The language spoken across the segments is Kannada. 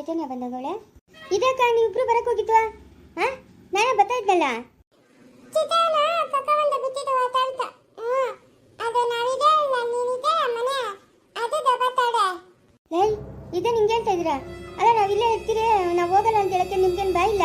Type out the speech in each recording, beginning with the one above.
ಚೈತನ್ಯ ಬಂದವಳೆ ಇದಕ್ಕ ನೀವಿಬ್ರು ಬರಕ್ ಹೋಗಿದ್ವ? ಹಾ ನಾನೇ ಬರ್ತಾ ಇದ್ನಲ್ಲ? ಏಯ್ ಇದೇ ನಿಮ್ಗೆ ಹೇಳ್ತಾ ಇದೀರಾ ಅಲ್ಲ ನಾವಿಲ್ಲೇ ಇರ್ತೀರಿ ನಾವು ಹೋಗಲ್ಲ ಅಂತ ಹೇಳಕ್ಕೆ ನಿಮ್ಗೇನು ಬಾಯಿಲ್ಲ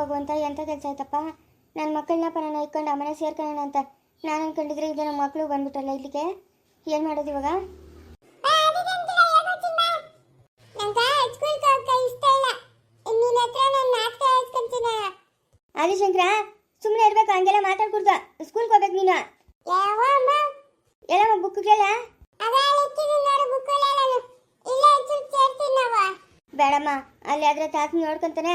ಭಗವಂತ ಎಂಥ ಕೆಲಸ ಆಯ್ತಪ್ಪ? ನನ್ನ ಮಕ್ಕಳನ್ನ ಪರನ ಇಕ್ಕೊಂಡು ಅಮ್ಮನೆ ಸೇರ್ಕೊಳ್ಳೋಣ ಅಂತ ನಾನು ಅನ್ಕೊಂಡಿದ್ರೆ ಇದು ನಮ್ಮ ಮಕ್ಕಳು ಬಂದ್ಬಿಟ್ರಲ್ಲ ಇಲ್ಲಿಗೆ? ಏನು ಮಾಡೋದು ಇವಾಗ? ಆದಿಶಂಕರ ಸುಮ್ಮನೆ ಇರ್ಬೇಕು ಹಂಗೆಲ್ಲ ಮಾತಾಡ್ಕೊಡ್ತಾ ಸ್ಕೂಲ್ಗೆ ಹೋಗ್ಬೇಕು ನೀನು. ಎಲ್ಲಮ್ಮ ಬುಕ್ಗೆಲ್ಲ ಬೇಡಮ್ಮ ಅಲ್ಲಿ ಆದ್ರೆ ತಾತನ ನೋಡ್ಕೊಂತಾನೆ.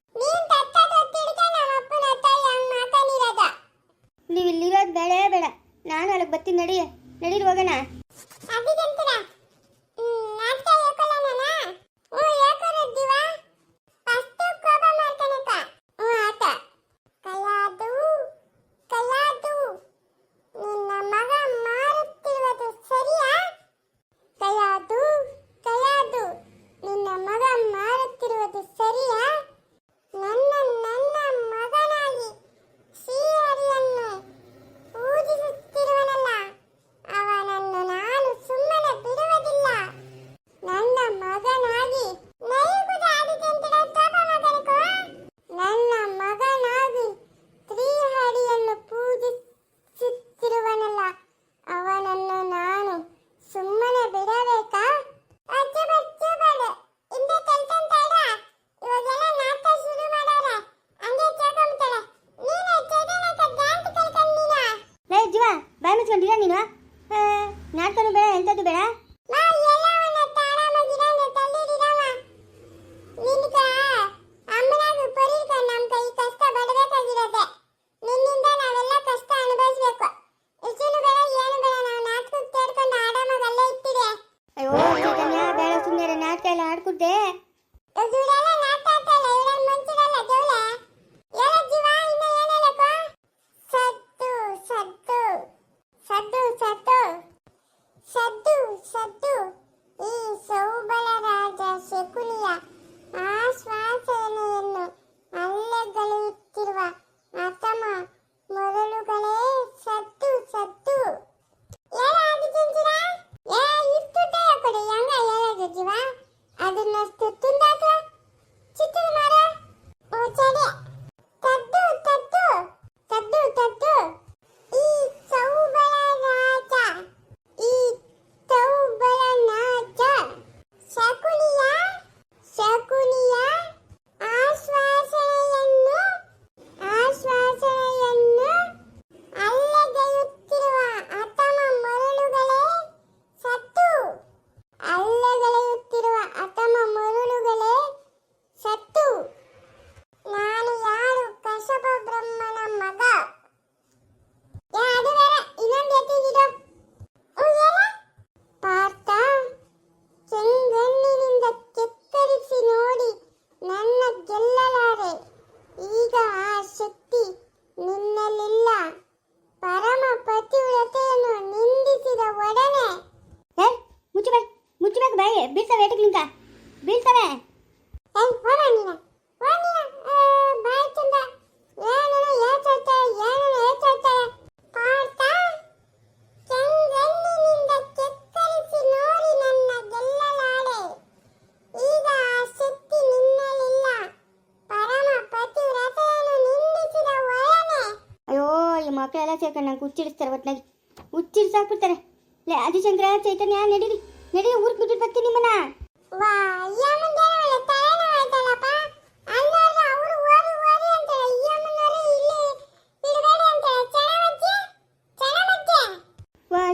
என்ன ಇದ್ರೆ ಸದ್ದು ಸದ್ದು ಸದ್ದು ಸದ್ದು ಈ ಸೌಬಲರ ಈ ಮಕ್ಕಳೆಲ್ಲ ಸೇರ್ಕೊಂಡು ನಂಗೆ ಹುಚ್ಚಿಡಿಸ್ತಾರೆ ಒಟ್ನಾಗಿ. ಹುಚ್ಚಿಡ್ಸಾಕ್ಬಿಡ್ತಾರೆ ಲೇ ಆದಿಶಂಕರ ಚೈತನ್ಯ ನಡೀರಿ. ನಡೀರಿ ಊರಿಗೆ ಬಿಟ್ಟು ಬರ್ತೀನಿ ನಿಮ್ಮನ್ನ.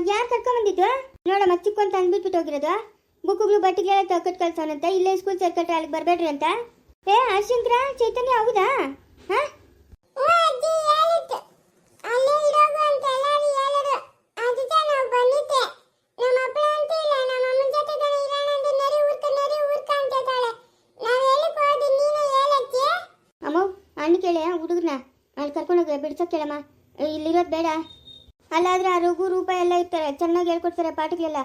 ಯಾರು ಕರ್ಕೊಂಬಂದಿದ್ದು? ನೋಡಮ್ಮ ಚಿಕ್ಕು ಅಂತ ಅಂದ್ಬಿಟ್ಬಿಟ್ಟು ಹೋಗಿರೋದು. ಬುಕ್ಗಳು ಬಟ್ಟೆಗೆಲ್ಲ ತಗೊಟ್ಟು ಕಳ್ಸೋನಂತ ಇಲ್ಲೇ ಸ್ಕೂಲ್ ಸೇರ್ಕೊಟ್ರೆ ಅಲ್ಲಿಗೆ ಬರಬೇಡ್ರಿ ಅಂತ. ಏ ಆಶಂಕರ ಚೈತನ್ಯ ಹೌದಾ ಹಾ ಹ್ಞೂ ಅಜ್ಜಿ ಹೇಳಿತ್ತು ಅಲ್ಲೇ ಇರೋಗು ಅಂತ ಎಲ್ಲರೂ ಹೇಳಿದ್ರು ಅದಕ್ಕೆ ನಾವು ಬಂದಿದ್ದೆ ನಮ್ಮ ಅಪ್ಪ ಅಂತ ಇಲ್ಲ ನಮ್ಮ ಅಮ್ಮನ ಜೊತೆ ತಾನೇ ಇರೋಣ ಅಂತ ನರಿ ಊರ್ಕ ನರಿ ಊರ್ಕ ಅಂತಿದ್ದಾಳೆ ನಾವು ಎಲ್ಲಿಗೆ ಹೋದಿ ನೀನು ಹೇಳಜ್ಜಿ ಅಮ್ಮ ಅಣ್ಣ ಕೇಳಿ ಹುಡುಗನ ಅಲ್ಲಿ ಕರ್ಕೊಂಡೋಗಿ ಬಿಡ್ಸೋಕೆ ಕೇಳಮ್ಮ ಇಲ್ಲಿರೋದು ಬೇಡ. ಅಲ್ಲಾದ್ರೆ ಆ ರಘು ರೂಪ ಎಲ್ಲ ಇರ್ತಾರೆ. ಚೆನ್ನಾಗಿ ಹೇಳ್ಕೊಡ್ತಾರೆ ಪಾಠಗಳೆಲ್ಲ.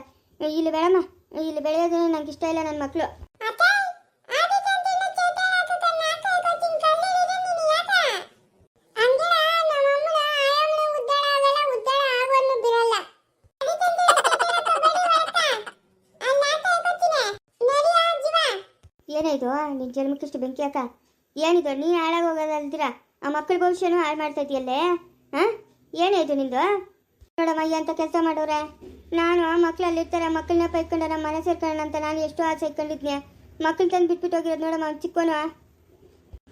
ಇಲ್ಲಿ ಬೇಡಮ್ಮ. ಇಲ್ಲಿ ಬೆಳೆಯೋದು ನಂಗೆ ಇಷ್ಟ ಇಲ್ಲ ನನ್ನ ಮಕ್ಕಳು ಏನಾಯ್ತು? ನಿನ್ನ ಜನ್ಮಕ್ಕಿಷ್ಟು ಬೆಂಕಿ ಅಕ್ಕ ಏನಿದು? ನೀ ಹಾಳಾಗೋಗೋದಲ್ತೀರಾ ಹೋಗೋದಲ್ದಿರ? ಆ ಮಕ್ಕಳ ಭವಿಷ್ಯನೂ ಹಾಳು ಮಾಡ್ತಾ ಹಾ? ಹಾಂ ಇದು ನಿಂದು? ನೋಡಮ್ಮ ಅಂತ ಕೆಲಸ ಮಾಡೋರೆ. ನಾನು ಆ ಮಕ್ಳಲ್ಲಿ ಇರ್ತಾರೆ ಮಕ್ಕಳನ್ನ ಪೈಕೊಂಡು ನಮ್ಮ ಮನೆ ಸೇರ್ಕೊಳ್ಳೋಣ ಅಂತ ನಾನು ಎಷ್ಟು ಆಸೆ ಇಟ್ಕೊಂಡಿದ್ನೆ. ಮಕ್ಕಳು ತಂದು ಬಿಟ್ಬಿಟ್ಟು ಹೋಗಿರೋದು ನೋಡಮ್ಮ, ಅವ್ನು ಚಿಕ್ಕವನು.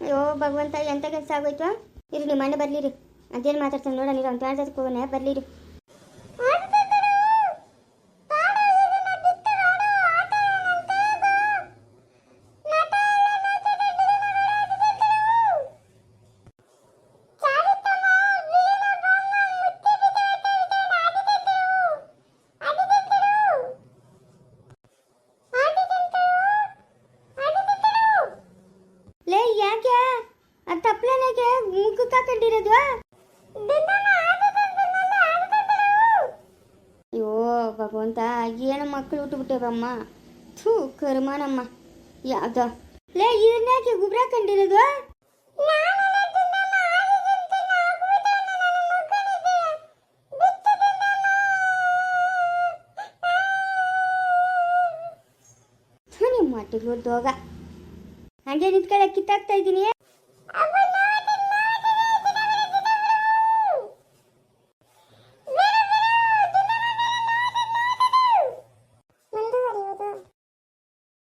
ಅಯ್ಯೋ, ಭಗವಂತ, ಎಂತ ಕೆಲಸ ಆಗೋಯ್ತು? ಇರಲಿ ನಿಮ್ಮ ಮನೆ ಬರ್ಲಿರಿ. ಅದೇನು ಮಾತಾಡ್ತಾನೆ ನೋಡೋಣ ಅವ್ನು ತಾಳ್ದಕ್ಕೆ ಹೋಗೋಣ ಬರ್ಲಿರಿ. ಮುಖಕ್ಕೆ ಹಾಕೊಂಡಿರೋದು ಅಯ್ಯೋ, ಭಗವಂತ, ಏನು ಮಕ್ಕಳು ಹುಟ್ಟುಬಿಟ್ಟೇವಮ್ಮ ಥೂ, ಕರ್ಮನಮ್ಮ. ಯಾವ್ದ? ಲೇ ಇದನ್ಯಾಕೆ ಗುಬ್ರ ಕಂಡಿರೋದು? ಮಟ್ಟಿಗೆ ದೋಗ. ಹಂಗೆ ನಿಂತ್ಕೊಳ್ಳೆ ಕಿತ್ತಾಕ್ತಾ ಇದ್ದೀನಿ.